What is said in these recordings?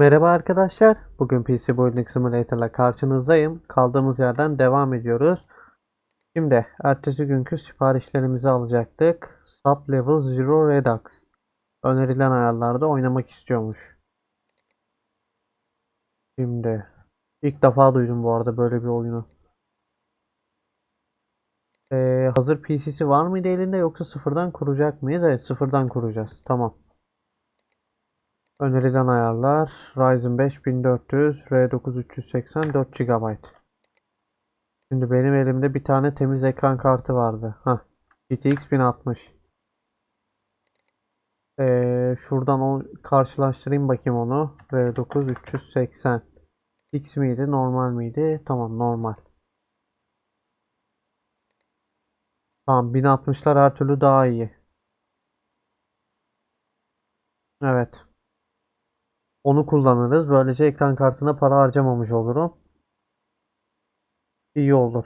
Merhaba arkadaşlar. Bugün PC Building Simulator'la karşınızdayım. Kaldığımız yerden devam ediyoruz. Şimdi ertesi günkü siparişlerimizi alacaktık. Sub Level Zero Redux. Önerilen ayarlarda oynamak istiyormuş. Şimdi ilk defa duydum bu arada böyle bir oyunu. Ee, hazır PC'si var mıydı elinde yoksa sıfırdan kuracak mıyız? Evet sıfırdan kuracağız. Tamam. Önerilen ayarlar Ryzen 5 1400 R9 380 4 GB. Şimdi benim elimde bir tane temiz ekran kartı vardı. Hah. GTX 1060. Ee, şuradan o karşılaştırayım bakayım onu. R9 380. X miydi, normal miydi? Tamam, normal. Tamam, 1060'lar her türlü daha iyi. Evet. Onu kullanırız. Böylece ekran kartına para harcamamış olurum. İyi olur.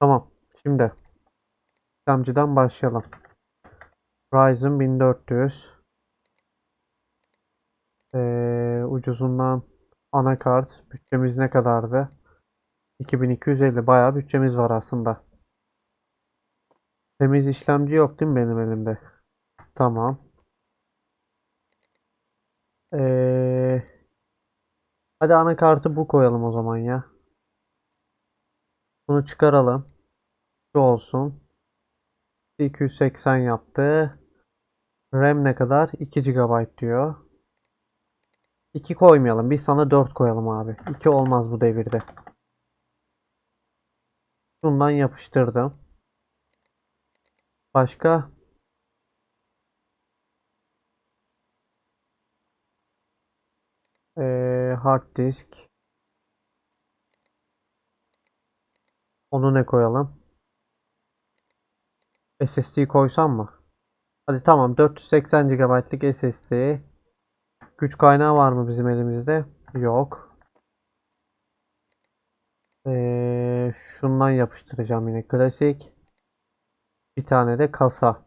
Tamam. Şimdi işlemciden başlayalım. Ryzen 1400 ee, ucuzundan anakart bütçemiz ne kadardı? 2250 bayağı bütçemiz var aslında. Temiz işlemci yok değil mi benim elimde? Tamam. Ee, hadi anakartı bu koyalım o zaman ya. Bunu çıkaralım. Şu olsun. 280 yaptı. RAM ne kadar? 2 GB diyor. 2 koymayalım. Biz sana 4 koyalım abi. 2 olmaz bu devirde. Şundan yapıştırdım. Başka? Ee, hard disk. Onu ne koyalım? SSD koysam mı? Hadi tamam 480 GB'lık SSD. Güç kaynağı var mı bizim elimizde? Yok. Ee, şundan yapıştıracağım yine klasik. Bir tane de kasa.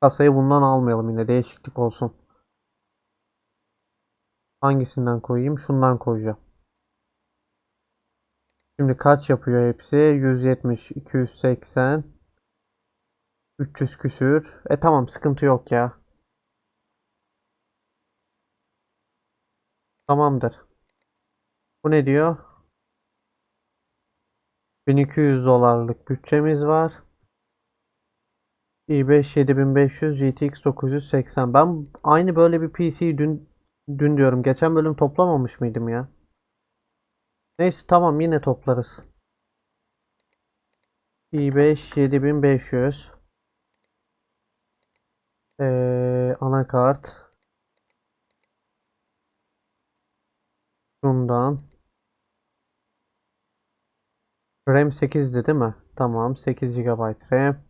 Kasayı bundan almayalım yine değişiklik olsun. Hangisinden koyayım? Şundan koyacağım. Şimdi kaç yapıyor hepsi? 170, 280, 300 küsür. E tamam sıkıntı yok ya. Tamamdır. Bu ne diyor? 1200 dolarlık bütçemiz var. i5 7500 GTX 980. Ben aynı böyle bir PC'yi dün dün diyorum. Geçen bölüm toplamamış mıydım ya? Neyse tamam yine toplarız. i5 7500 ee, anakart şundan RAM 8'di değil mi? Tamam 8 GB RAM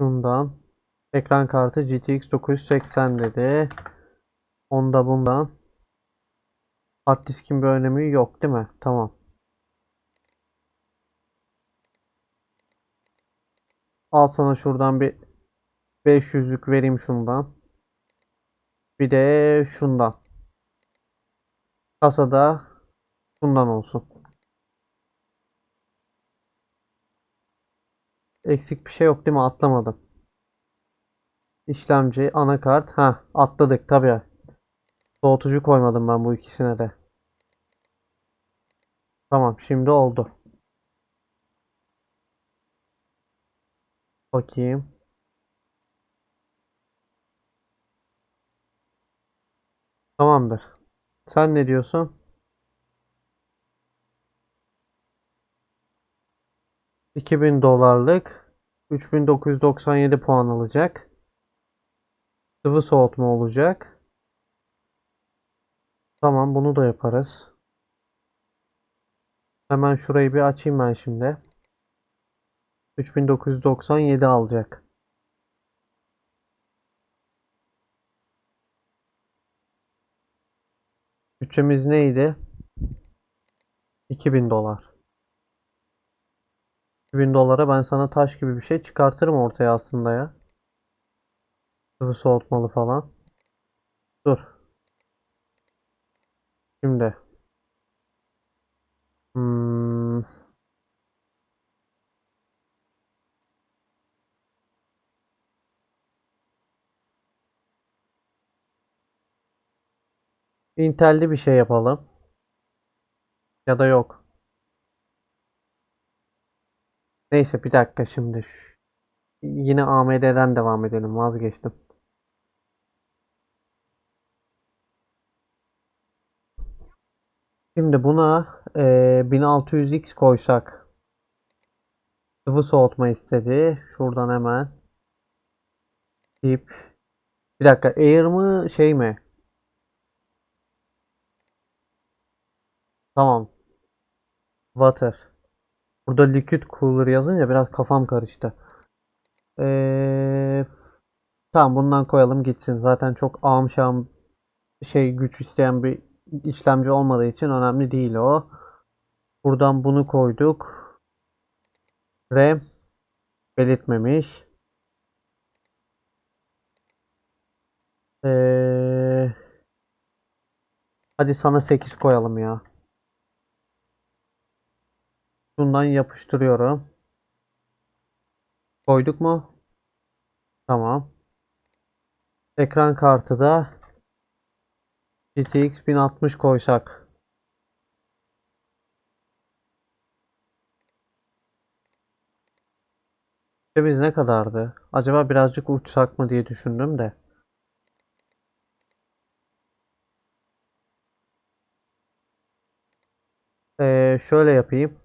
şundan ekran kartı GTX 980 dedi. Onda bundan hard diskin bir önemi yok değil mi? Tamam. Al sana şuradan bir 500'lük vereyim şundan. Bir de şundan. Kasada şundan olsun. Eksik bir şey yok değil mi? Atlamadım. İşlemci, anakart. Ha, atladık tabii. Soğutucu koymadım ben bu ikisine de. Tamam, şimdi oldu. Bakayım. Tamamdır. Sen ne diyorsun? 2000 dolarlık 3997 puan alacak. Sıvı soğutma olacak. Tamam bunu da yaparız. Hemen şurayı bir açayım ben şimdi. 3997 alacak. Bütçemiz neydi? 2000 dolar. 2000 dolara ben sana taş gibi bir şey çıkartırım ortaya aslında ya. Sıvı soğutmalı falan. Dur. Şimdi. Hmm. Intel'li bir şey yapalım. Ya da yok. Neyse bir dakika şimdi. Yine AMD'den devam edelim. Vazgeçtim. Şimdi buna eee 1600X koysak. Sıvı soğutma istedi. Şuradan hemen. Tip. Bir dakika. Air mı şey mi? Tamam. Water. Burada liquid cooler yazınca biraz kafam karıştı. Eee tamam bundan koyalım gitsin. Zaten çok ağam şam şey güç isteyen bir işlemci olmadığı için önemli değil o. Buradan bunu koyduk. RAM belirtmemiş. Ee, hadi sana 8 koyalım ya. Şundan yapıştırıyorum. Koyduk mu? Tamam. Ekran kartı da GTX 1060 koysak. Biz ne kadardı? Acaba birazcık uçsak mı diye düşündüm de. Ee, şöyle yapayım.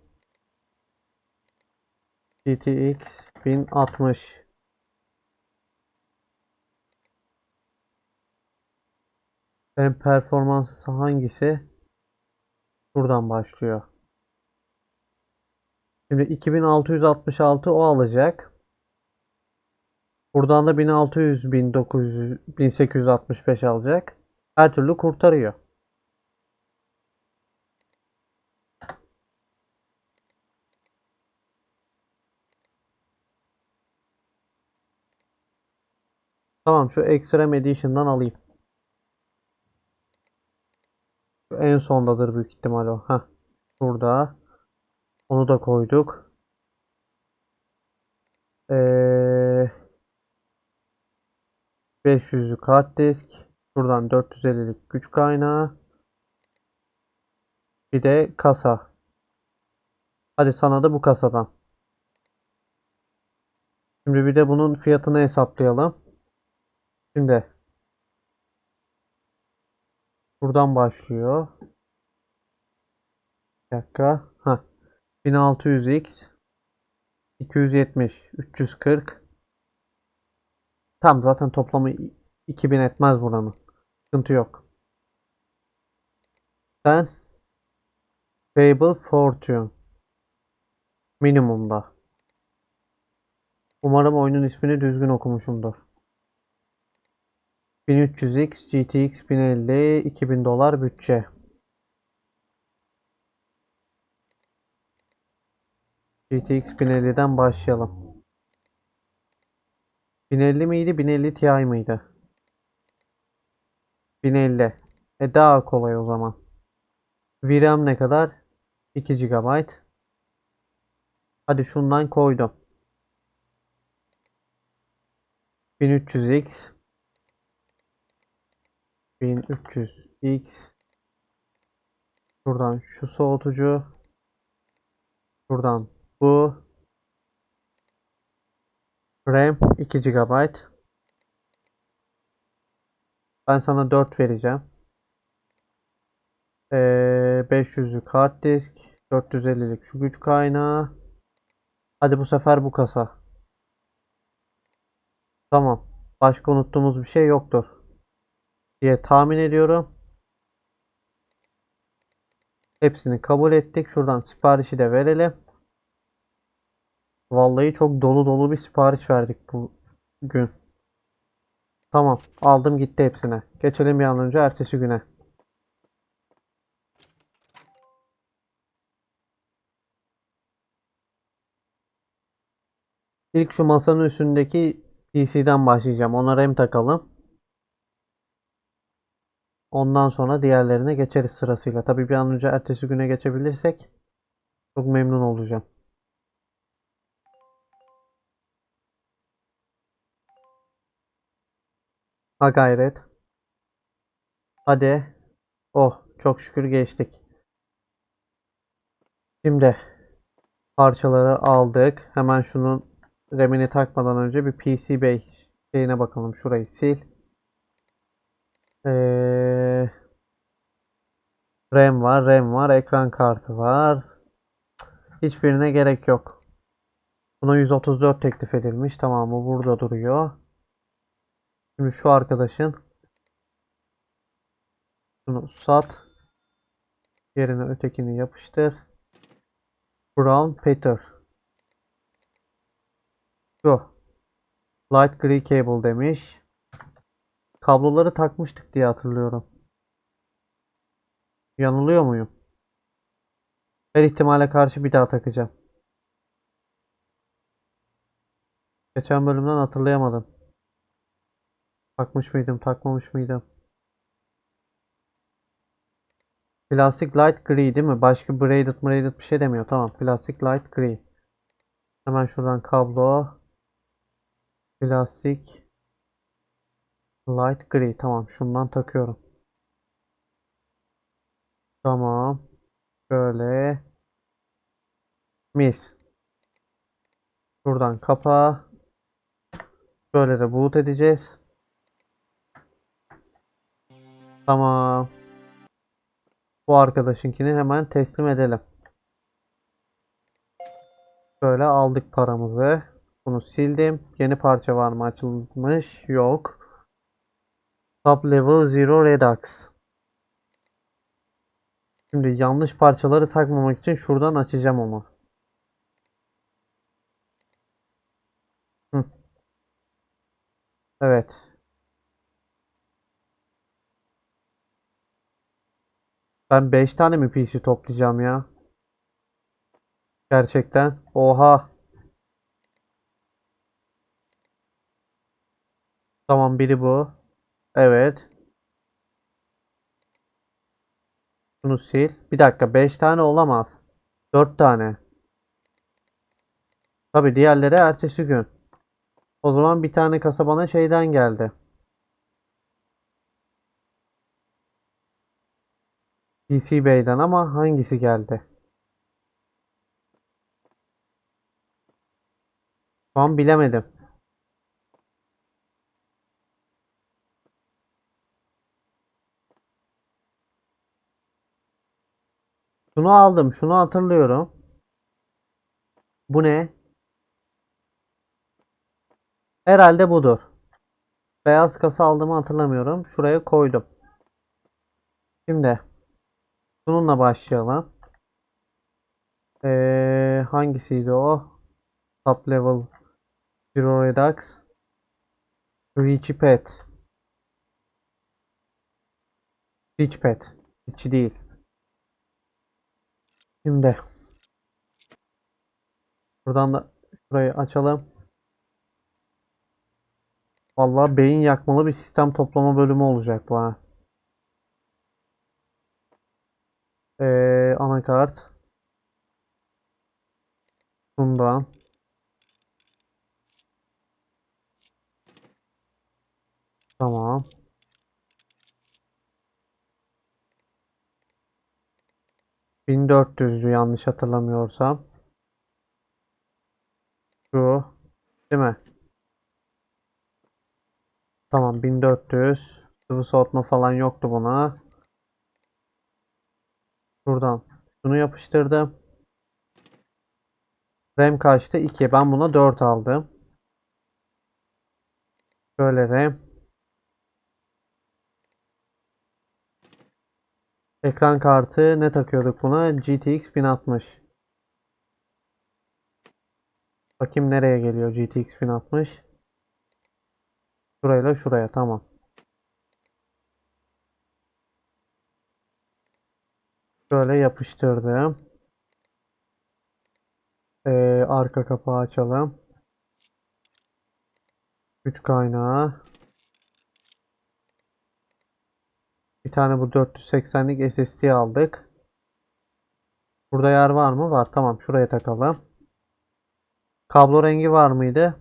GTX 1060 En performanslısı hangisi? Buradan başlıyor. Şimdi 2666 o alacak. Buradan da 1600, 1900, 1865 alacak. Her türlü kurtarıyor. Tamam şu Extreme Edition'dan alayım. Şu en sondadır büyük ihtimal o. Heh. Burada. Onu da koyduk. Ee, 500'lük hard disk. Şuradan 450'lik güç kaynağı. Bir de kasa. Hadi sana da bu kasadan. Şimdi bir de bunun fiyatını hesaplayalım. Şimdi buradan başlıyor. Bir dakika. Ha. 1600x 270 340 Tam zaten toplamı 2000 etmez buranın. Sıkıntı yok. Ben Fable Fortune minimumda. Umarım oyunun ismini düzgün okumuşumdur. 1300X GTX 1050 2000 dolar bütçe. GTX 1050'den başlayalım. 1050 miydi? 1050 Ti mıydı? 1050. E daha kolay o zaman. VRAM ne kadar? 2 GB. Hadi şundan koydum. 1300X 1300X Şuradan şu soğutucu Şuradan bu RAM 2 GB Ben sana 4 vereceğim. Ee, 500'lük hard disk 450'lik şu güç kaynağı Hadi bu sefer bu kasa. Tamam. Başka unuttuğumuz bir şey yoktur. Diye tahmin ediyorum. Hepsini kabul ettik. Şuradan siparişi de verelim. Vallahi çok dolu dolu bir sipariş verdik bu gün. Tamam. Aldım gitti hepsine. Geçelim bir an önce ertesi güne. İlk şu masanın üstündeki PC'den başlayacağım. Ona RAM takalım. Ondan sonra diğerlerine geçeriz sırasıyla. Tabii bir an önce ertesi güne geçebilirsek çok memnun olacağım. Ha gayret. Hadi. Oh çok şükür geçtik. Şimdi parçaları aldık. Hemen şunun RAM'ini takmadan önce bir PCB şeyine bakalım. Şurayı sil. Ee, RAM var, RAM var, ekran kartı var. Hiçbirine gerek yok. Buna 134 teklif edilmiş. Tamamı burada duruyor. Şimdi şu arkadaşın şunu sat. Yerine ötekini yapıştır. Brown Peter. Şu. Light Gray Cable demiş. Kabloları takmıştık diye hatırlıyorum. Yanılıyor muyum? Her ihtimale karşı bir daha takacağım. Geçen bölümden hatırlayamadım. Takmış mıydım, takmamış mıydım? Plastik light gray değil mi? Başka braided braided bir şey demiyor. Tamam. Plastik light gray. Hemen şuradan kablo. Plastik light gray. Tamam. Şundan takıyorum. Tamam. Böyle. Mis. Şuradan kapa. Böyle de boot edeceğiz. Tamam. Bu arkadaşınkini hemen teslim edelim. Böyle aldık paramızı. Bunu sildim. Yeni parça var mı açılmış? Yok. Top level 0 Redux. Şimdi yanlış parçaları takmamak için şuradan açacağım. Hı. Evet. Ben 5 tane mi PC toplayacağım ya? Gerçekten. Oha. Tamam biri bu. Evet. Şunu sil. Bir dakika 5 tane olamaz. 4 tane. Tabi diğerleri ertesi gün. O zaman bir tane kasa bana şeyden geldi. PC Bey'den ama hangisi geldi? Şu an bilemedim. Şunu aldım. Şunu hatırlıyorum. Bu ne? Herhalde budur. Beyaz kasa aldığımı hatırlamıyorum. Şuraya koydum. Şimdi bununla başlayalım. Ee, hangisiydi o? Top level Zero Redux Reach Pet Reach Pet içi değil. Şimdi buradan da şurayı açalım. Vallahi beyin yakmalı bir sistem toplama bölümü olacak bu ha. Ee, anakart. Bundan. Tamam. Bin dört yüzdü yanlış hatırlamıyorsam. Şu. Değil mi? Tamam 1400. Sıvı soğutma falan yoktu buna. Şuradan şunu yapıştırdım. RAM kaçtı? 2. Ben buna 4 aldım. Şöyle RAM. Ekran kartı ne takıyorduk buna? GTX 1060. Bakayım nereye geliyor GTX 1060. Şurayla şuraya tamam. Şöyle yapıştırdım. Ee, arka kapağı açalım. Güç kaynağı. Bir tane bu 480'lik SSD aldık. Burada yer var mı? Var. Tamam. Şuraya takalım. Kablo rengi var mıydı?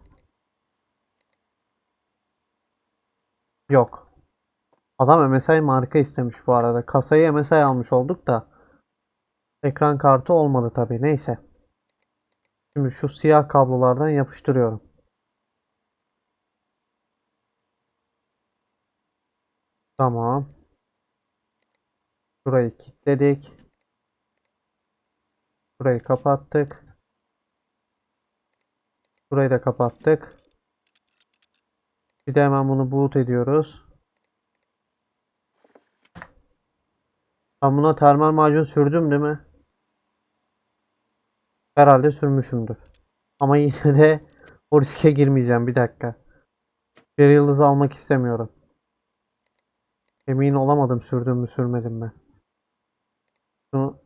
Yok. Adam MSI marka istemiş bu arada. Kasayı MSI almış olduk da. Ekran kartı olmadı tabii. Neyse. Şimdi şu siyah kablolardan yapıştırıyorum. Tamam. Burayı kilitledik. Burayı kapattık. Burayı da kapattık. Bir de hemen bunu boot ediyoruz. Ben buna termal macun sürdüm değil mi? Herhalde sürmüşümdür. Ama yine de o riske girmeyeceğim. Bir dakika. Bir yıldız almak istemiyorum. Emin olamadım sürdüm mü sürmedim mi. Şunu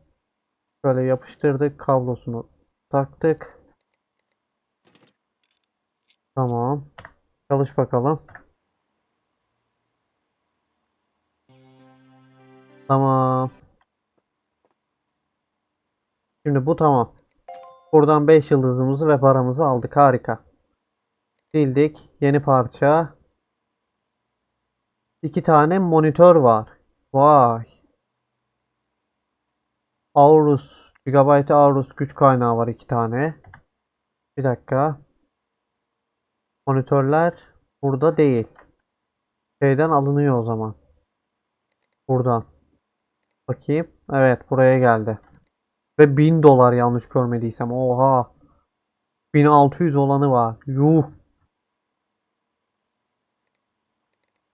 şöyle yapıştırdık. Kablosunu taktık. Tamam. Çalış bakalım. Tamam. Şimdi bu tamam. Buradan 5 yıldızımızı ve paramızı aldık. Harika. Sildik. Yeni parça. İki tane monitör var. Vay. Aorus. Gigabyte Aorus güç kaynağı var iki tane. Bir dakika. Monitörler burada değil. Şeyden alınıyor o zaman. Buradan. Bakayım. Evet buraya geldi. Ve 1000 dolar yanlış görmediysem. Oha. 1600 olanı var. Yuh.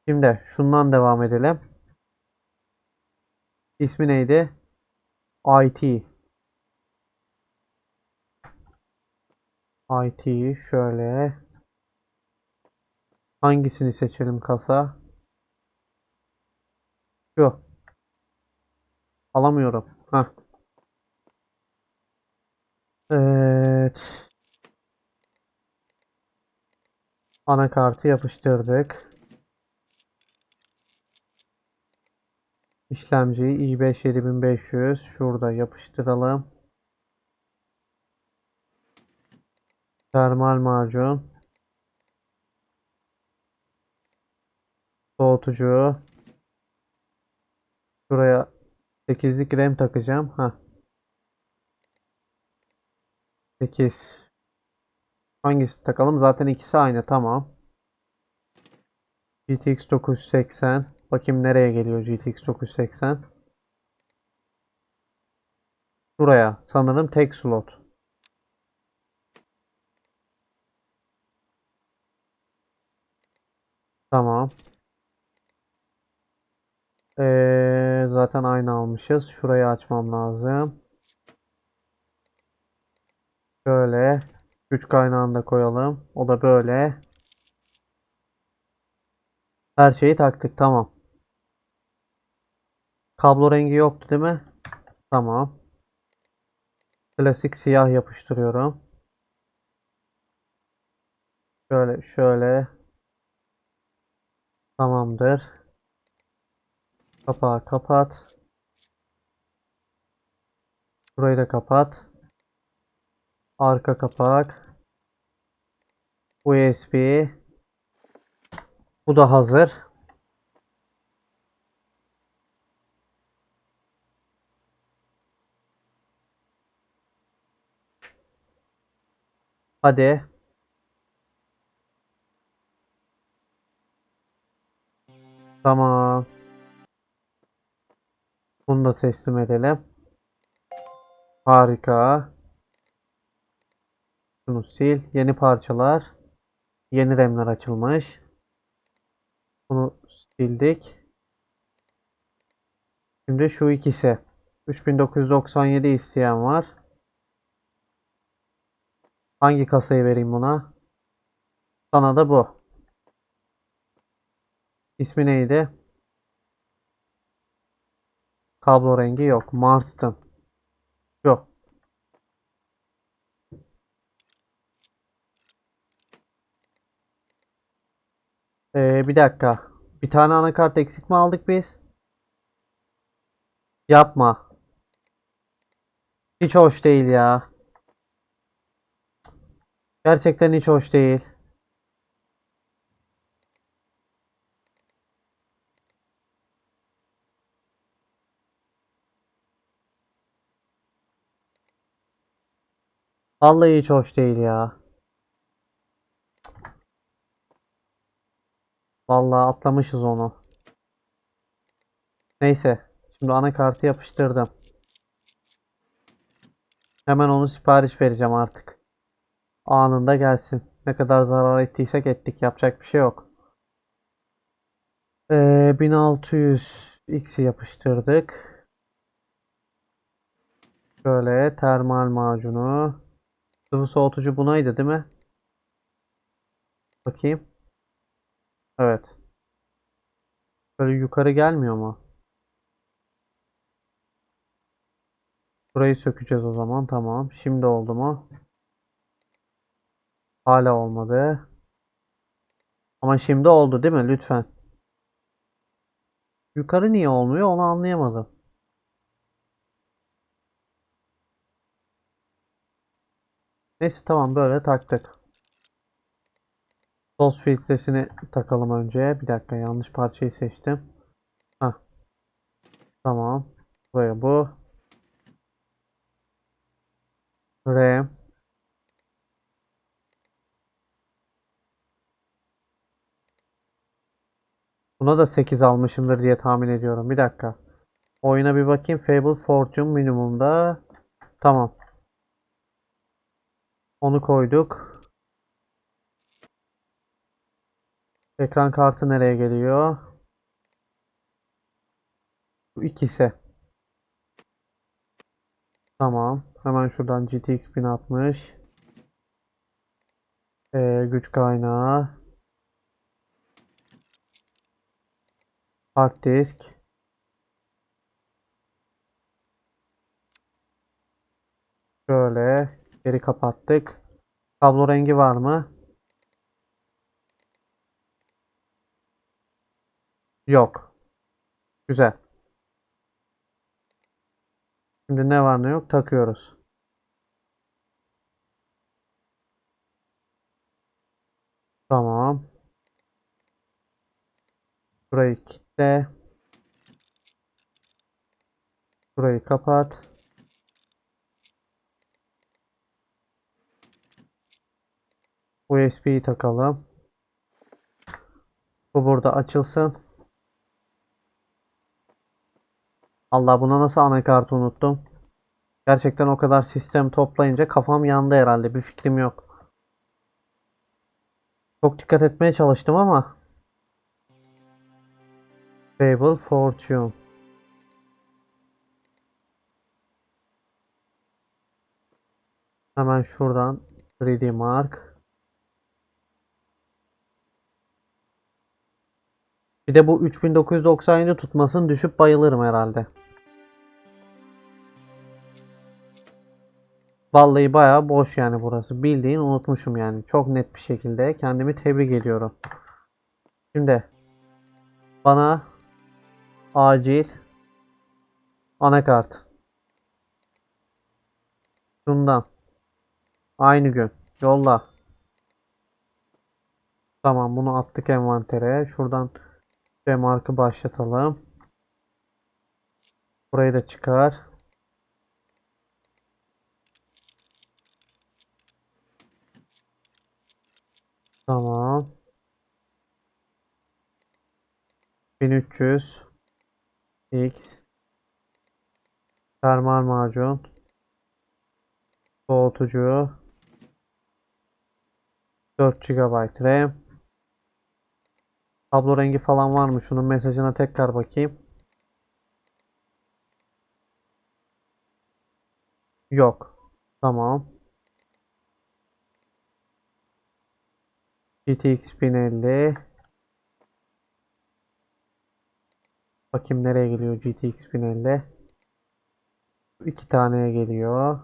Şimdi şundan devam edelim. İsmi neydi? IT. IT şöyle. Hangisini seçelim kasa? Şu. Alamıyorum. Heh. Evet. Anakartı yapıştırdık. İşlemciyi i5 7500 şurada yapıştıralım. Termal macun. Soğutucu. Şuraya 8'lik RAM takacağım. Ha. 8. Hangisi takalım? Zaten ikisi aynı. Tamam. GTX 980. Bakayım nereye geliyor GTX 980. Şuraya. Sanırım tek slot. Tamam. Ee, zaten aynı almışız. Şurayı açmam lazım. Şöyle. Güç kaynağını da koyalım. O da böyle. Her şeyi taktık. Tamam. Kablo rengi yoktu değil mi? Tamam. Klasik siyah yapıştırıyorum. Şöyle şöyle. Tamamdır. Kapağı kapat. Burayı da kapat. Arka kapak. USB. Bu da hazır. Hadi. Tamam. Bunu da teslim edelim. Harika. Şunu sil. Yeni parçalar. Yeni RAM'ler açılmış. Bunu sildik. Şimdi şu ikisi. 3997 isteyen var. Hangi kasayı vereyim buna? Sana da bu. İsmi neydi? Kablo rengi yok. Marston. Şu. Ee, bir dakika. Bir tane anakart eksik mi aldık biz? Yapma. Hiç hoş değil ya. Gerçekten hiç hoş değil. Vallahi hiç hoş değil ya. Vallahi atlamışız onu. Neyse. Şimdi anakartı yapıştırdım. Hemen onu sipariş vereceğim artık. Anında gelsin. Ne kadar zarar ettiysek ettik. Yapacak bir şey yok. Ee, 1600 X'i yapıştırdık. Şöyle termal macunu. Sıvı soğutucu bunaydı değil mi? Bakayım. Evet. Böyle yukarı gelmiyor mu? Burayı sökeceğiz o zaman. Tamam. Şimdi oldu mu? Hala olmadı. Ama şimdi oldu değil mi? Lütfen. Yukarı niye olmuyor onu anlayamadım. Neyse tamam böyle taktık. Sos filtresini takalım önce. Bir dakika yanlış parçayı seçtim. Hah. Tamam. Buraya bu. RAM. Buna da 8 almışımdır diye tahmin ediyorum. Bir dakika. Oyuna bir bakayım. Fable Fortune minimumda. Tamam. Onu koyduk. Ekran kartı nereye geliyor? Bu ikisi. Tamam. Hemen şuradan GTX 1060. Ee, güç kaynağı. Hard disk. Şöyle geri kapattık. Kablo rengi var mı? Yok. Güzel. Şimdi ne var ne yok takıyoruz. Tamam. Burayı kilitle. Burayı kapat. USB'yi takalım. Bu burada açılsın. Allah buna nasıl anakartı unuttum. Gerçekten o kadar sistem toplayınca kafam yandı herhalde. Bir fikrim yok. Çok dikkat etmeye çalıştım ama. Fable Fortune. Hemen şuradan 3D Mark. Bir de bu 3997 tutmasın düşüp bayılırım herhalde. Vallahi bayağı boş yani burası. Bildiğin unutmuşum yani. Çok net bir şekilde kendimi tebrik ediyorum. Şimdi bana acil anakart. Şundan. Aynı gün. Yolla. Tamam bunu attık envantere. Şuradan C markı başlatalım. Burayı da çıkar. Tamam. 1300 X termal macun soğutucu 4 GB RAM Tablo rengi falan var mı? Şunun mesajına tekrar bakayım. Yok. Tamam. GTX 1050 Bakayım nereye geliyor GTX 1050 İki taneye geliyor.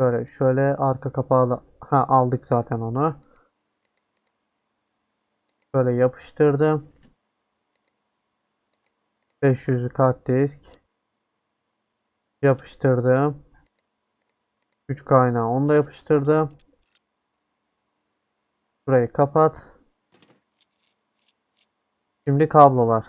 Şöyle şöyle arka kapağı ha aldık zaten onu. Şöyle yapıştırdım. 500'lü kart disk. Yapıştırdım. Güç kaynağı onu da yapıştırdım. Burayı kapat. Şimdi kablolar.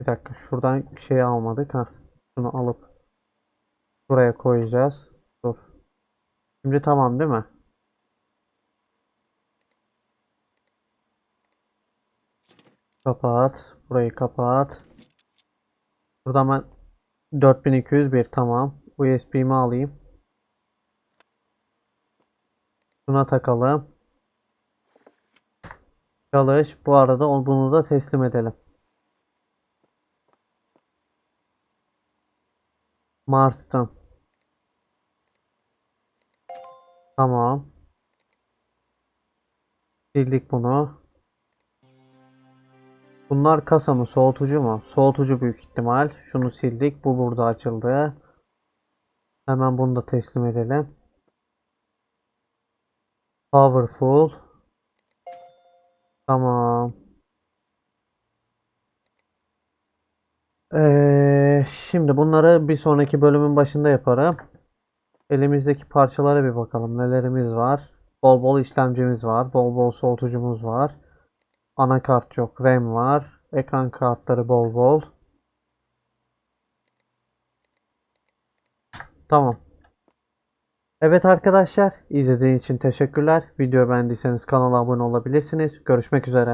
Bir dakika şuradan şey almadık ha. Şunu alıp buraya koyacağız. Dur. Şimdi tamam değil mi? Kapat. Burayı kapat. Buradan ben 4201 tamam. USB'mi alayım. Şuna takalım. Çalış. Bu arada bunu da teslim edelim. Marston. Tamam. Sildik bunu. Bunlar kasa mı? Soğutucu mu? Soğutucu büyük ihtimal. Şunu sildik. Bu burada açıldı. Hemen bunu da teslim edelim. Powerful. Tamam. Ee, şimdi bunları bir sonraki bölümün başında yaparım. Elimizdeki parçalara bir bakalım. Nelerimiz var? Bol bol işlemcimiz var. Bol bol soğutucumuz var. Anakart yok. RAM var. Ekran kartları bol bol. Tamam. Evet arkadaşlar, izlediğiniz için teşekkürler. Videoyu beğendiyseniz kanala abone olabilirsiniz. Görüşmek üzere.